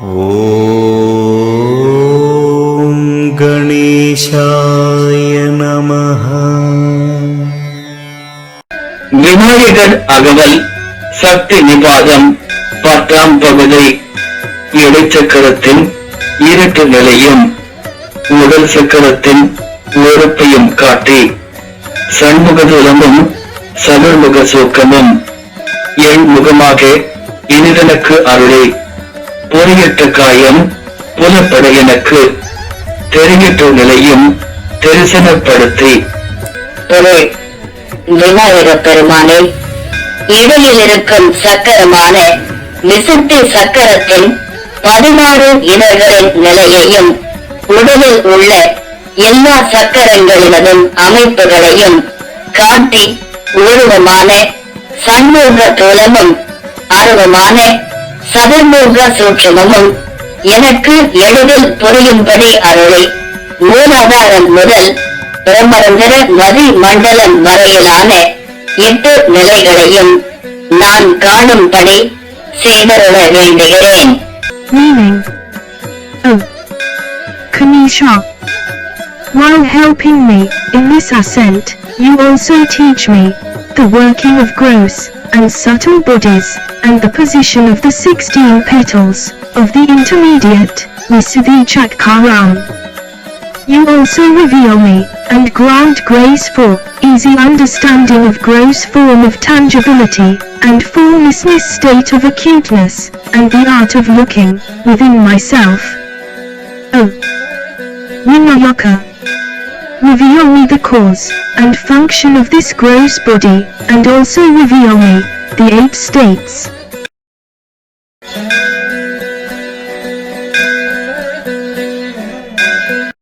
ஓம் கணேஷாய நமஹ. விநாயகர் அகவல் சக்தி நிபாதம் பத்தாம் பகுதி இடைச்சக்கரத்தின் இருட்டு நிலையும் முதல் சக்கரத்தின் உறுப்பையும் காட்டி சண்முக துலமும் சதுர்முக சோக்கமும் என் முகமாக இனிதனுக்கு அருளே. பொறியிட்ட காயம் புலப்பட எனக்கு தெரியிட்ட நிலையும் தரிசனப்படுத்தி. விநாயக பெருமானே இடையில் இருக்கும் சக்கரமான விசுத்தி சக்கரத்தின் பதினாறு இதழ்களின் நிலையையும் உடலில் உள்ள எல்லா சக்கரங்களினதும் அமைப்புகளையும் காட்டி உருவமான சண்முக தோலமும் அருவமான சதுர்முக சூட்சமும் எனக்கு எளிதில் புரியும்படி அருளை மூலாதாரம் முதல் பிரம்மரந்திர மதி மண்டலம் வரையிலான எட்டு நிலைகளையும் நான் காணும்படி செய்தருள வேண்டுகிறேன் Meaning. Oh. Kanisha. While helping me in this ascent, you also teach me the working of gross and subtle bodies and the position of the 16 petals of the intermediate Visuddhi Chakram. You also reveal me and grant grace for easy understanding of gross form of tangibility and formlessness state of acuteness and the art of looking within myself. Oh. Vinayaka. Reveal me the cause and function of this gross body and also reveal me the eight states